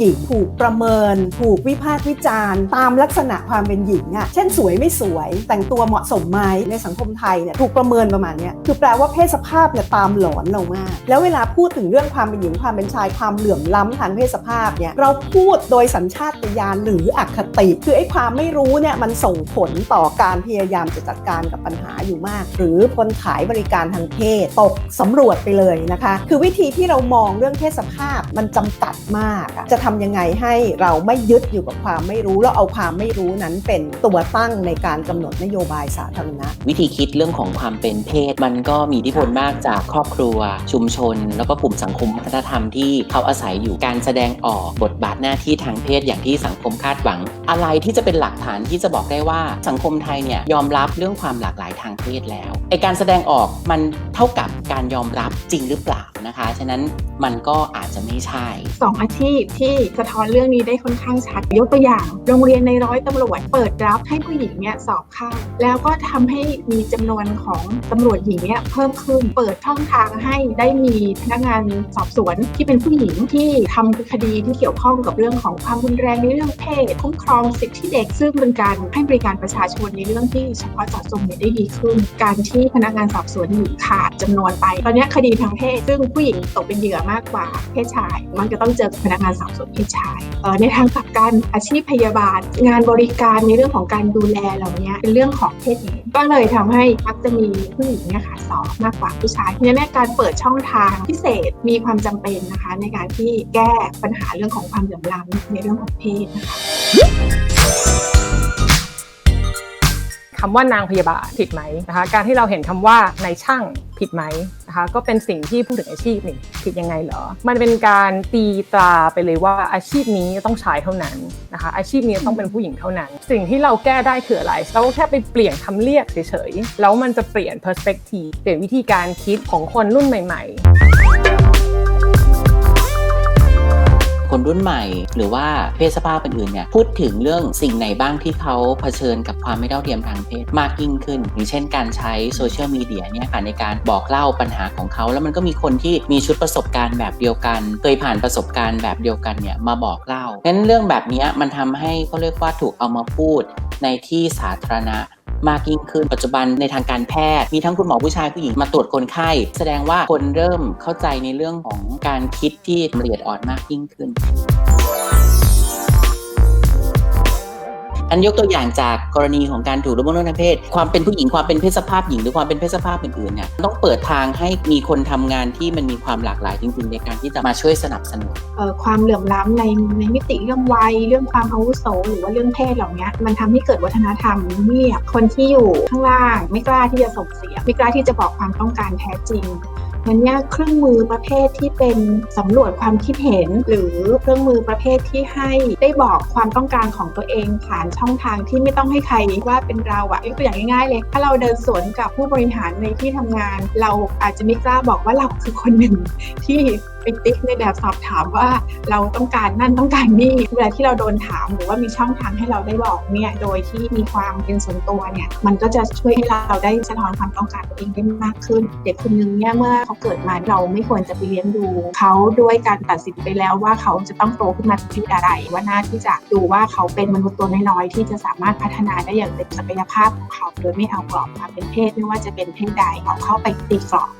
หญิง ถูกประเมิน ถูกวิพากษ์วิจารณ์ ตามลักษณะความเป็นหญิงอะเช่นสวยไม่สวย แต่งตัวเหมาะสมไหมในสังคมไทยเนี่ยถูกประเมินประมาณนี้คือแปลว่าเพศสภาพเนี่ยตามหลอนเรามาก แล้วเวลาพูดถึงเรื่องความเป็นหญิงความเป็นชายความเหลื่อมล้ำทางเพศสภาพเนี่ยเราพูดโดยสัญชาตญาณหรืออคติ คือไอ้ความไม่รู้เนี่ยมันส่งผลต่อการพยายามจะจัดการกับปัญหาอยู่มาก หรือคนขายบริการทางเพศตกสำรวจไปเลยนะคะ คือวิธีที่เรามองเรื่องเพศสภาพมันจำกัดมากอะจะทำยังไงให้เราไม่ยึดอยู่กับความไม่รู้ แล้วเอาความไม่รู้นั้นเป็นตัวตั้งในการกำหนดนโยบายสาธารณะ วิธีคิดเรื่องของความเป็นเพศ มันก็มีอิทธิพลมากจากครอบครัว ชุมชน แล้วก็กลุ่มสังคมวัฒนธรรมที่เขาอาศัยอยู่การแสดงออกบทบาทหน้าที่ทางเพศอย่างที่สังคมคาดหวัง อะไรที่จะเป็นหลักฐานที่จะบอกได้ว่าสังคมไทยเนี่ยยอมรับเรื่องความหลากหลายทางเพศแล้วไอการแสดงออกมันเท่ากับการยอมรับจริงหรือเปล่านะคะ ฉะนั้นมันก็อาจจะไม่ใช่สองอาชีพที่สะท้อนเรื่องนี้ได้ค่อนข้างชัด ยกตัวอย่าง โรงเรียนในร้อยตำรวจ เปิดรับให้ผู้หญิงเนี่ยสอบเข้า แล้วก็ทำให้มีจำนวนของตำรวจหญิงเนี่ยเพิ่มขึ้น เปิดช่องทางให้ได้มีพนักงานสอบสวนที่เป็นผู้หญิงที่ทำคดีที่เกี่ยวข้องกับเรื่องของความรุนแรงในเรื่องเพศคุ้มครองสิทธิเด็ก ซึ่งเป็นการให้บริการประชาชนในเรื่องที่เฉพาะเจาะจงเนี่ยได้ดีขึ้น การที่พนักงานสอบสวนหญิงขาดจำนวนไป ตอนนี้คดีทางเพศ ซึ่งผู้หญิงตกเป็นเหยื่อมากกว่าเพศชาย มันจะต้องเจอพนักงานสอบสวนเพศชายเออในทางกลับกันอาชีพพยาบาล งานบริการในเรื่องของการดูแลเหล่านี้เป็นเรื่องของเพศหญิงก็เลยทำให้มักจะมีผู้หญิงเนี่ยค่ะสอบมากกว่าผู้ชายเพราะฉะนั้นการเปิดช่องทางพิเศษมีความจำเป็นนะคะ ในการที่แก้ปัญหาเรื่องของความเหลื่อมล้ำในเรื่องของเพศนะคะ คำว่านางพยาบาลผิดไหมนะคะการที่เราเห็นคำว่านายช่างผิดไหมนะคะก็เป็นสิ่งที่พูดถึงอาชีพนี่ผิดยังไงเหรอ มันเป็นการตีตราไปเลยว่าอาชีพนี้ต้องชายเท่านั้นนะคะอาชีพนี้ต้องเป็นผู้หญิงเท่านั้น สิ่งที่เราแก้ได้คืออะไร เราก็แค่ไปเปลี่ยนคำเรียกเฉยๆ แล้วมันจะเปลี่ยน perspective เปลี่ยนวิธีการคิดของคนรุ่นใหม่ ๆ คนรุ่นใหม่ หรือว่าเพศสภาพอื่นๆเนี่ยพูดถึงเรื่องสิ่งไหนบ้างที่เขาเผชิญกับความไม่เท่าเทียมทางเพศมากยิ่งขึ้น อย่างเช่นการใช้โซเชียลมีเดียเนี่ยค่ะในการบอกเล่าปัญหาของเขา แล้วมันก็มีคนที่มีชุดประสบการณ์แบบเดียวกัน เคยผ่านประสบการณ์แบบเดียวกันเนี่ยมาบอกเล่างั้นเรื่องแบบนี้มันทำให้เขาเรียกว่าถูกเอามาพูดในที่สาธารณะ มากยิ่งขึ้นปัจจุบันในทางการแพทย์ มีทั้งคุณหมอผู้ชายผู้หญิงมาตรวจคนไข้ แสดงว่าคนเริ่มเข้าใจในเรื่องของการคิดที่ละเอียดอ่อนมากยิ่งขึ้น อันยกตัวอย่างจากกรณีของการถูกละเมิดทางเพศ ความเป็นผู้หญิงความเป็นเพศสภาพหญิงหรือความเป็นเพศสภาพอื่นๆเนี่ยต้องเปิดทางให้มีคนทำงานที่มันมีความหลากหลายจริงๆ ในการที่จะมาช่วยสนับสนุนความเหลื่อมล้ำในในมิติเรื่องวัยเรื่องความอาวุโสหรือว่าเรื่องเพศเหล่านี้มันทำให้เกิดวัฒนธรรมเงียบคนที่อยู่ข้างล่าง ไม่กล้าที่จะส่งเสียงไม่กล้าที่จะบอกความต้องการแท้จริง มันเนี่ยเครื่องมือประเภทที่เป็นสำรวจความคิดเห็น หรือเครื่องมือประเภทที่ให้ได้บอกความต้องการของตัวเองผ่านช่องทางที่ไม่ต้องให้ใครว่าเป็นเราอะยกตัวอย่างง่ายๆเลย ถ้าเราเดินสวนกับผู้บริหารในที่ทำงาน เราอาจจะไม่กล้าบอกว่าเราคือคนหนึ่งที่ไปติ๊กในแบบสอบถามว่าเราต้องการนั่นต้องการนี่เวลาที่เราโดนถามหรือว่ามีช่องทางให้เราได้บอกเนี่ยโดยที่มีความเป็นส่วนตัวเนี่ยมันก็จะช่วยให้เราได้สะท้อนความต้องการตัวเองได้มากขึ้น เด็กคนนึงเนี่ยเมื่อเขาเกิดมาเราไม่ควรจะไปเลี้ยงดูเขาด้วยการตัดสินไปแล้วว่าเขาจะต้องโตขึ้นมาเป็นชีวิตอะไรว่าหน้าที่จะดูว่าเขาเป็นมนุษย์ตัวน้อยๆที่จะสามารถพัฒนาได้อย่างเต็มศักยภาพของเขาโดยไม่เอากรอบควาเป็นเพศไม่ว่าจะเป็นเพศใดเอาเข้าไปตีกรอบค่ะ